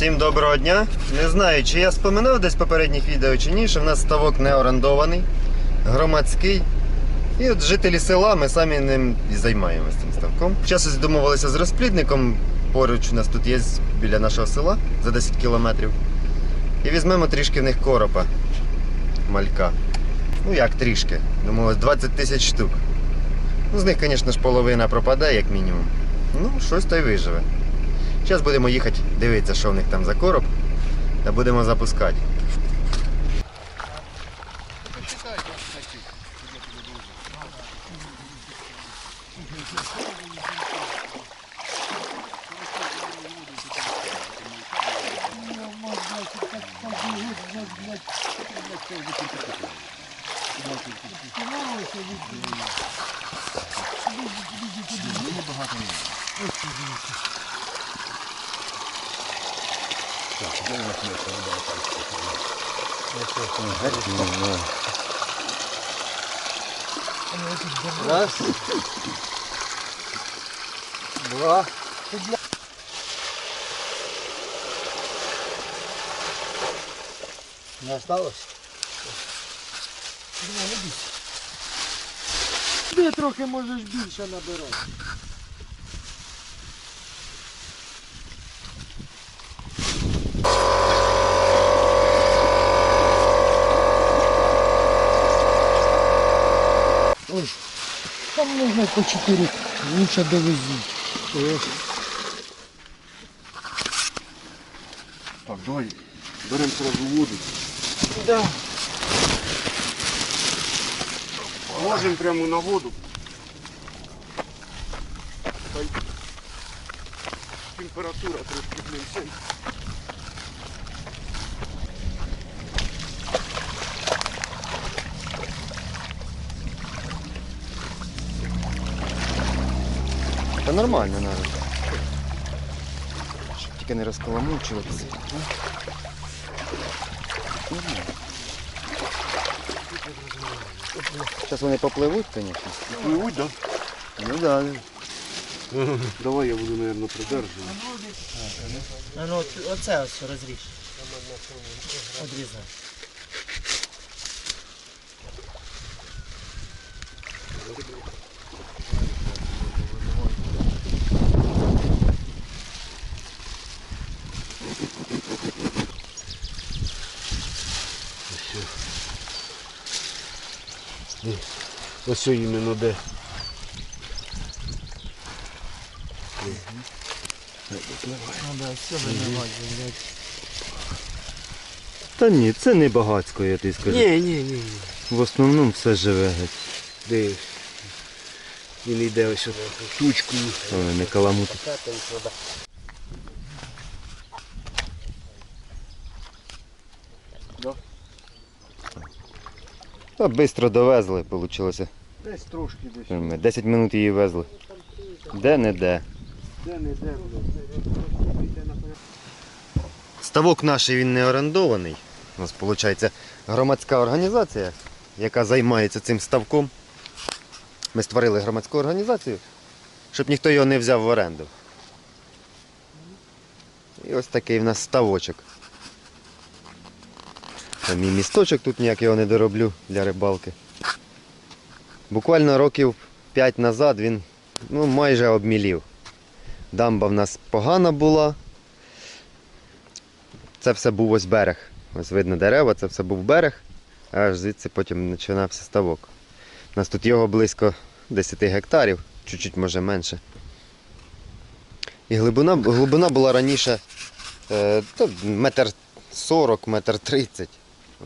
Всім доброго дня. Не знаю, чи я споминав десь попередніх відео чи ні, що в нас ставок не орендований, громадський. І от жителі села ми самі ним і займаємося цим ставком. Час ось домовилися з розплідником. Поруч у нас тут є біля нашого села за 10 кілометрів. І візьмемо трішки в них коропа. Малька. Ну як трішки. Думаю, 20 тисяч штук. Ну, з них, звісно ж, половина пропаде, як мінімум. Ну, щось то й виживе. Зараз будемо їхати дивитися, що в них там за короб, та будемо запускати. Раз. Два. Не осталось? Ти трохи можеш більше набирати. Можна по 4, лучше довезіть. Так, давай беремо сразу воду. Да. Ложимо прямо на воду. Температура трошки ближче. Та нормально навіть. Щоб тільки не розкаламучуватися. Зараз вони попливуть, звісно. Пливуть, да? Ну так. Да. Давай я буду, наверное, придерживать. А ну оце ось розріж. Одрізай. Ось іменно де. Ну да, все вимивати, блядь. Та ні, це не багацько, я тобі скажу. Ні, ні, ні, ні. В основному все живе геть. Де він йде ось тучкою. Ой, не каламути. Та швидко довезли, вийшло. Десь трошки десь. 10 минут її везли. Де не де. Де не де. Ставок наш він не орендований. У нас виходить громадська організація, яка займається цим ставком. Ми створили громадську організацію, щоб ніхто його не взяв в оренду. І ось такий в нас ставочок. Це мій місточок, тут ніяк його не дороблю для рибалки. Буквально років 5 назад він ну, майже обмілів. Дамба в нас погана була. Це все був ось берег. Ось видно дерева, це все був берег, аж звідси потім починався ставок. У нас тут його близько 10 гектарів, чуть-чуть може менше. І глибина, глибина була раніше е, метр 40, метр 30.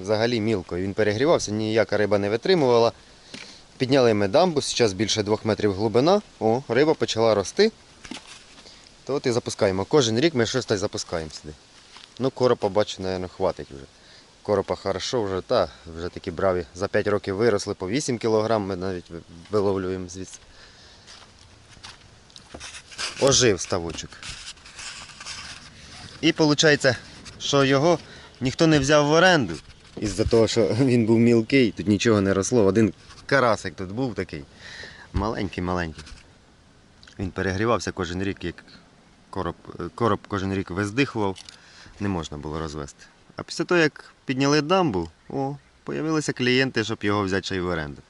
Взагалі мілко. Він перегрівався, ніяка риба не витримувала. Підняли ми дамбу, зараз більше 2 метрів глибина. О, риба почала рости. То от і запускаємо. Кожен рік ми щось так запускаємо сюди. Ну, коропа, бачу, мабуть, хватить вже. Коропа хорошо вже, та, вже такі браві. За 5 років виросли по 8 кг, ми навіть виловлюємо звідси. Ожив ставочок. І виходить, що його ніхто не взяв в оренду. Із-за того, що він був мілкий, тут нічого не росло. Один карасик тут був такий. Маленький-маленький. Він перегрівався кожен рік, як короб, короб кожен рік виздихував. не можна було розвести. А після того, як підняли дамбу, о, появилися клієнти, щоб його взяти ще й в оренду.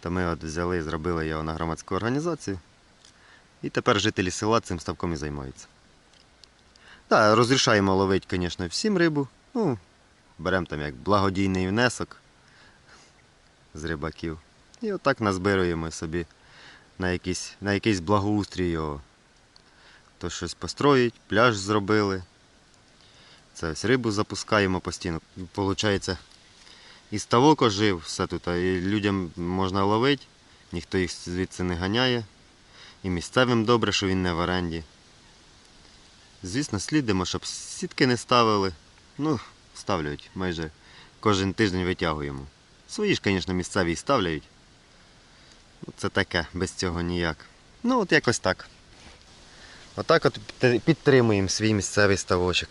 То ми от взяли і зробили його на громадську організацію. І тепер жителі села цим ставком і займаються. Так, розрішаємо ловити, звісно, всім рибу. Ну, беремо там як благодійний внесок з рибаків. І отак назбируємо собі на якийсь, на якийсь благоустрій його. То щось построїть, пляж зробили. Це ось рибу запускаємо постійно. Получається, і ставок ожив, все тут, і людям можна ловити, ніхто їх звідси не ганяє. І місцевим добре, що він не в оренді. Звісно, слідимо, щоб сітки не ставили. Ну, ставлять майже кожен тиждень витягуємо. Свої ж, звісно, місцеві ставлять. Це таке, без цього ніяк. Ну, от якось так. Отак от підтримуємо свій місцевий ставочок.